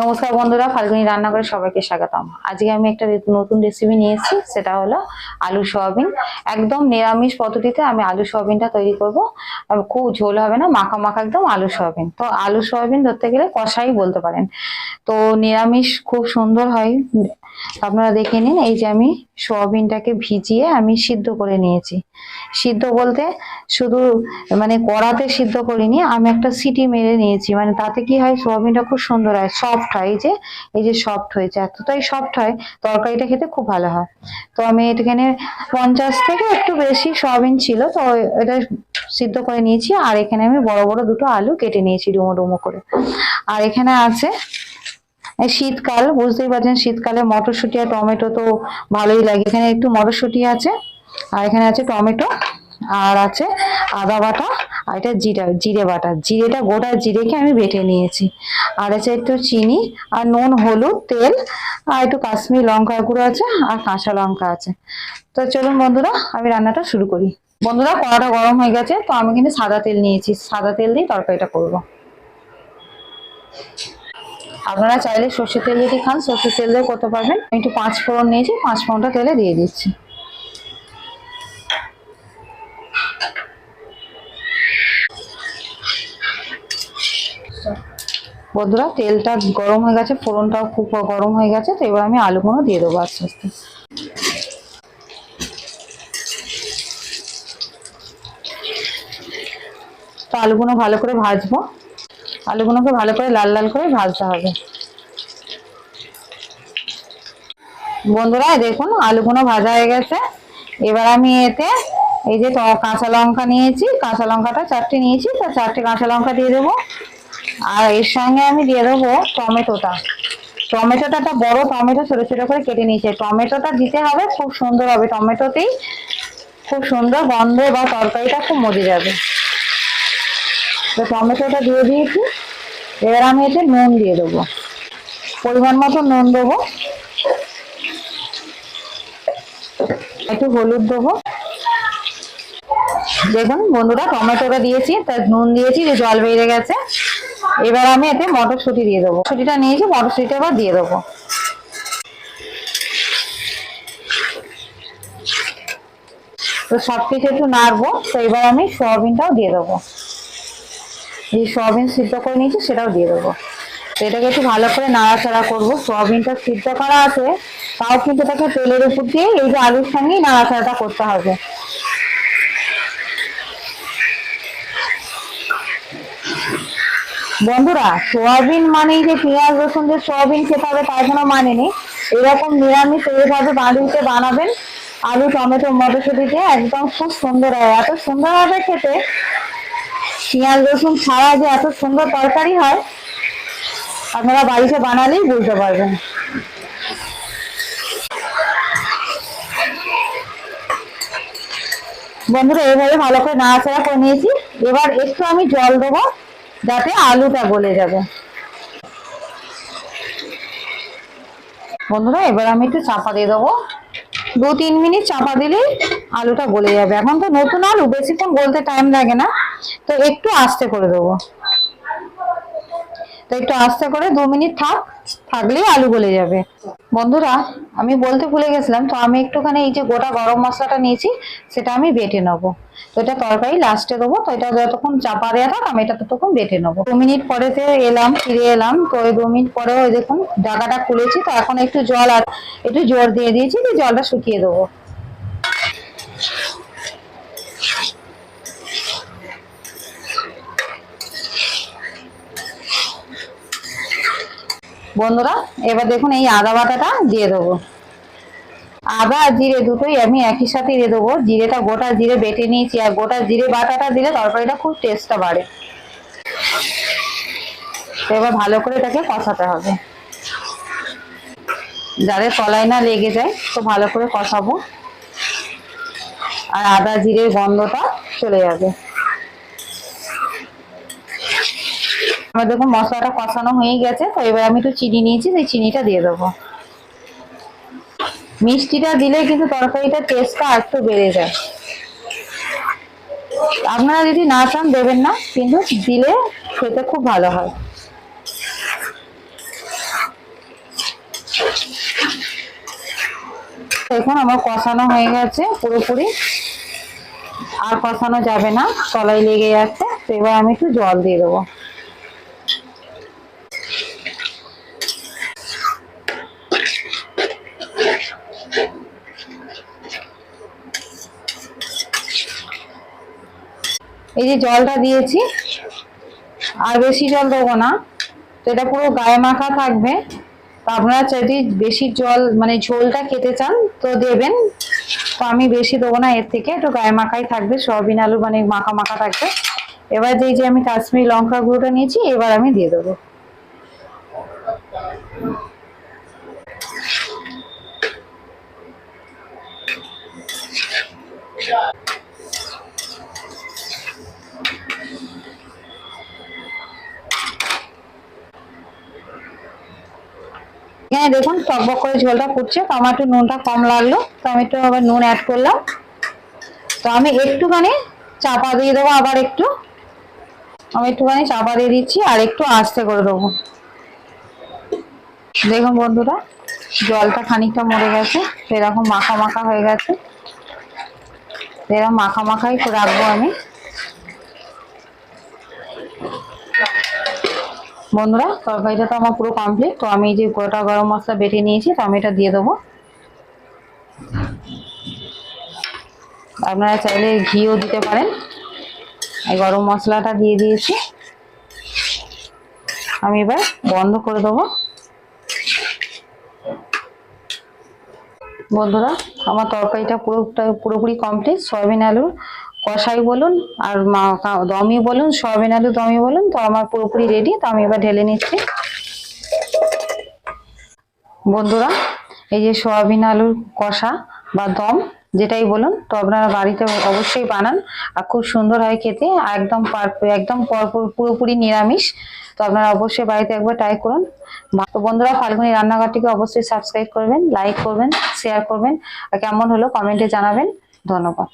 নমস্কার বন্ধুরা, ফাল্গুনি রান্না করে সবাইকে স্বাগতম। আজকে আমি একটা নতুন রেসিপি নিয়েছি সেটা হলো আলু সোয়াবিন। একদম নিরামিষ পদ্ধতিতে আমি আলু সোয়াবিনটা তৈরি করব। খুব ঝোল হবে না, মাখা মাখা একদম আলু সোয়াবিন। তো আলু সোয়াবিন ধরতে গেলে কষাই বলতে পারেন। তো নিরামিষ খুব সুন্দর হয়। আপনারা দেখে নিন, এই যে আমি সোয়াবিনটাকে ভিজিয়ে আমি সিদ্ধ করে নিয়েছি। সিদ্ধ বলতে শুধু মানে কড়াতে সিদ্ধ করিনি, আমি একটা সিটি মেরে নিয়েছি। মানে তাতে কি হয়, সোয়াবিনটা খুব সুন্দর হয় সফট হয় এই যে এই যে সফট হয়েছে, এতটাই সফট হয়, তরকারিটা খেতে খুব ভালো হয়। তো আমি এখানে পঞ্চাশ থেকে একটু বেশি সোয়াবিন ছিল, তো এটা সিদ্ধ করে নিয়েছি, আর এখানে আমি বড় বড় দুটো আলু কেটে নিয়েছি ডুমো ডুমো করে। আর এখানে আছে শীতকাল, বুঝতেই পারছেন শীতকালে মটরশুঁটি আর টমেটো তো ভালোই লাগে। এখানে একটু মটরশুঁটি আছে, আর এখানে আছে টমেটো, আর আছে আদা বাটা আর এটা জিরা, জিরে বাটা। জিরেটা গোটা জিরেকে আমি বেটে নিয়েছি। আর আছে একটু চিনি আর নুন, হলুদ, তেল আর একটু কাশ্মীর লঙ্কা গুঁড়ো আছে আর কাঁচা লঙ্কা আছে। তো চলুন বন্ধুরা, আমি রান্নাটা শুরু করি। বন্ধুরা, কড়াটা গরম হয়ে গেছে, তো আমি কিন্তু সাদা তেল নিয়েছি। সাদা তেল দিয়ে তরকারিটা করব। আপনারা চাইলে সর্ষের তেল যদি খান, সর্ষের তেল দিয়ে করতে পারবেন। একটু পাঁচ ফোড়ন নিয়েছি, পাঁচ ফোড়নটা তেলে দিয়ে দিচ্ছি। বন্ধুরা, তেলটা গরম হয়ে গেছে, ফোড়নটাও খুব গরম হয়ে গেছে, তো এবার আমি আলুগুলো দিয়ে দেবো আস্তে আস্তে। তো আলুগুলো ভালো করে ভাজবো। আলুগুলোকে ভালো করে লাল লাল করে ভাজতে হবে। বন্ধুরা দেখুন, আলুগুলো ভাজা হয়ে গেছে। এবার আমি এতে এই যে কাঁচা লঙ্কা নিয়েছি। কাঁচা লঙ্কাটা চারটে নিয়েছি, তো চারটে কাঁচা লঙ্কা দিয়ে দেবো। আর এর সঙ্গে আমি দিয়ে দেবো টমেটোটা। টমেটোটা একটা বড় টমেটো, ছোট ছোট করে কেটে নিয়েছে। টমেটোটা দিতে হবে, খুব সুন্দর হবে। টমেটোতেই খুব সুন্দর গন্ধ বা তরকারিটা খুব মজে যাবে। তো টমেটোটা দিয়ে দিয়েছি। এবার আমি এতে নুন দিয়ে দেবো। পরিমাণ মতো নুন দেবো। একটু হলুদ দেবো। দেখুন বন্ধুরা, টমেটোটা দিয়েছি। তার নুন দিয়েছি, যে জল বেরিয়ে গেছে। এবার আমি এতে মটরশুঁটি দিয়ে দেবো। ছুটিটা নিয়েছি, মটরশুঁটিটা এবার দিয়ে দেবো। তো সব কিছু একটু নাড়বো, তো এবার আমি সয়াবিনটাও দিয়ে দেবো। যে সয়াবিন সিদ্ধ করে নিয়েছি, সেটাও দিয়ে দেবো। তো এটাকে একটু ভালো করে নাড়াচাড়া করব। সয়াবিনটা সিদ্ধ করা আছে, তাও কিন্তু তাকে তেলের উপর দিয়ে এই যে আলুর সঙ্গেই নাড়াচাড়াটা করতে হবে। বন্ধুরা, সোয়াবিন মানেই যে পেঁয়াজ, রসুন যে সোয়াবিন খেতে হবে তার কোনো মানে নেই। এরকম নিরামিষ এইভাবে বাড়িতে বানাবেন, আলু, টমেটো, মটরশুঁটি দিয়ে একদম খুব সুন্দর হয়। এত সুন্দর হবে খেতে। পেঁয়াজ, রসুন ছাড়া যে এত সুন্দর তরকারি হয়, আপনারা বাড়িতে বানালেই বুঝতে পারবেন। বন্ধুরা, এইভাবে ভালো করে নাড়াচাড়া করে নিয়েছি। এবার একটু আমি জল দেবো। যাতে আলুটা গলে যাবে। বন্ধুরা, এবার আমি একটু চাপা দিয়ে দেবো। দু তিন মিনিট চাপা দিলেই আলুটা গলে যাবে। এখন তো নতুন আলু, বেশিক্ষণ গলতে টাইম লাগে না। তো একটু আস্তে করে দেবো। তো একটু আস্তে করে দু মিনিট থাক, থাকলেই আলু গলে যাবে। বন্ধুরা, আমি বলতে ভুলে গেছিলাম, তো আমি একটুখানি এই যে গোটা গরম মশলাটা নিয়েছি, সেটা আমি বেটে নেব। তো এটা তরকারি লাস্টে দেবো, তো এটা যতক্ষণ চাপা দেওয়া থাক, আমি এটা ততক্ষণ বেটে নেব। দু মিনিট পরেতে এলাম, ফিরে এলাম, তো ওই দু মিনিট পরে ওই দেখুন ঢাকাটা খুলেছি, তো এখন একটু জল আর একটু জোর দিয়ে দিয়েছি যে জলটা শুকিয়ে দেবো। বন্ধুরা, এবার দেখুন এই আদা বাটাটা দিয়ে দেবো। আদা আর জিরে দুটোই আমি একই সাথে দিয়ে দেবো। জিরেটা গোটা জিরে বেটে নিয়েছি আর গোটা জিরে বাটাটা দিলে তরকারিটা খুব টেস্টটা বাড়ে। এবার ভালো করে এটাকে কষাতে হবে। যাতে তলায় না লেগে যায়, তো ভালো করে কষাবো। আর আদা জিরের গন্ধটা চলে যাবে। আমার দেখুন মশলাটা কষানো হয়ে গেছে, তো এবার আমি একটু চিনি নিয়েছি, সেই চিনিটা দিয়ে দেবো। মিষ্টিটা দিলে কিন্তু তরকারিটার টেস্টটা আর একটু বেড়ে যায়। আপনারা যদি না চান, দেবেন না, কিন্তু দিলে খেতে খুব ভালো হয়। দেখুন, আমার কষানো হয়ে গেছে পুরোপুরি। আর কষানো যাবে না, তলায় লেগে যাচ্ছে, তো এবার আমি একটু জল দিয়ে দেবো। এই যে জলটা দিয়েছি, আর বেশি জল দেবো না। তো এটা পুরো গায়ে মাখা থাকবে। তো আপনারা যদি বেশি জল মানে ঝোলটা খেতে চান, তো দেবেন। তো আমি বেশি দেবো না, এর থেকে একটু গায়ে মাখাই থাকবে, সয়াবিন আলু মানে মাখা মাখা থাকবে। এবার যেই যে আমি কাশ্মীরি লঙ্কা গুঁড়োটা নিয়েছি, এবার আমি দিয়ে দেবো। এখানে দেখুন টকবক করে ঝোলটা ফুটছে একটু নুনটা কম লাগল, তো আমি একটু আবার নুন অ্যাড করলাম। তো আমি একটুখানি চাপা দিয়ে দেবো আবার একটু। আমি একটুখানি চাপা দিয়ে দিচ্ছি, আর একটু আস্তে করে দেবো। দেখুন বন্ধুরা, জলটা খানিকটা মরে গেছে, সেরকম মাখা মাখা হয়ে গেছে। এরকম মাখা মাখাই রাখব আমি। বন্ধুরা, তরকারিটা তো আমার পুরো কমপ্লিট তো আমি যে গোটা গরম মশলা বেটে নিয়েছি, তো আমি এটা দিয়ে দেবো। আপনারা চাইলে ঘিও দিতে পারেন। এই গরম মশলাটা দিয়ে দিয়েছি। আমি এবার বন্ধ করে দেবো। বন্ধুরা, আমার তরকারিটা পুরোটা পুরোপুরি কমপ্লিট সয়াবিন আলুর কষাই বলুন আর দমই বলুন সয়াবিন আলু দমই বলুন, তো আমার পুরোপুরি রেডি তো আমি এবার ঢেলে নিচ্ছি। বন্ধুরা, এই যে সয়াবিন আলুর কষা বা দম, যেটাই বলুন, তো আপনারা বাড়িতে অবশ্যই বানান। আর খুব সুন্দর হয় খেতে, একদম একদম পরপর পুরোপুরি নিরামিষ। তো আপনারা অবশ্যই বাড়িতে একবার ট্রাই করুন। তো বন্ধুরা, ফাল্গুনি রান্নাঘরটিকে অবশ্যই সাবস্ক্রাইব করবেন লাইক করবেন শেয়ার করবেন। আর কেমন হলো কমেন্টে জানাবেন। ধন্যবাদ।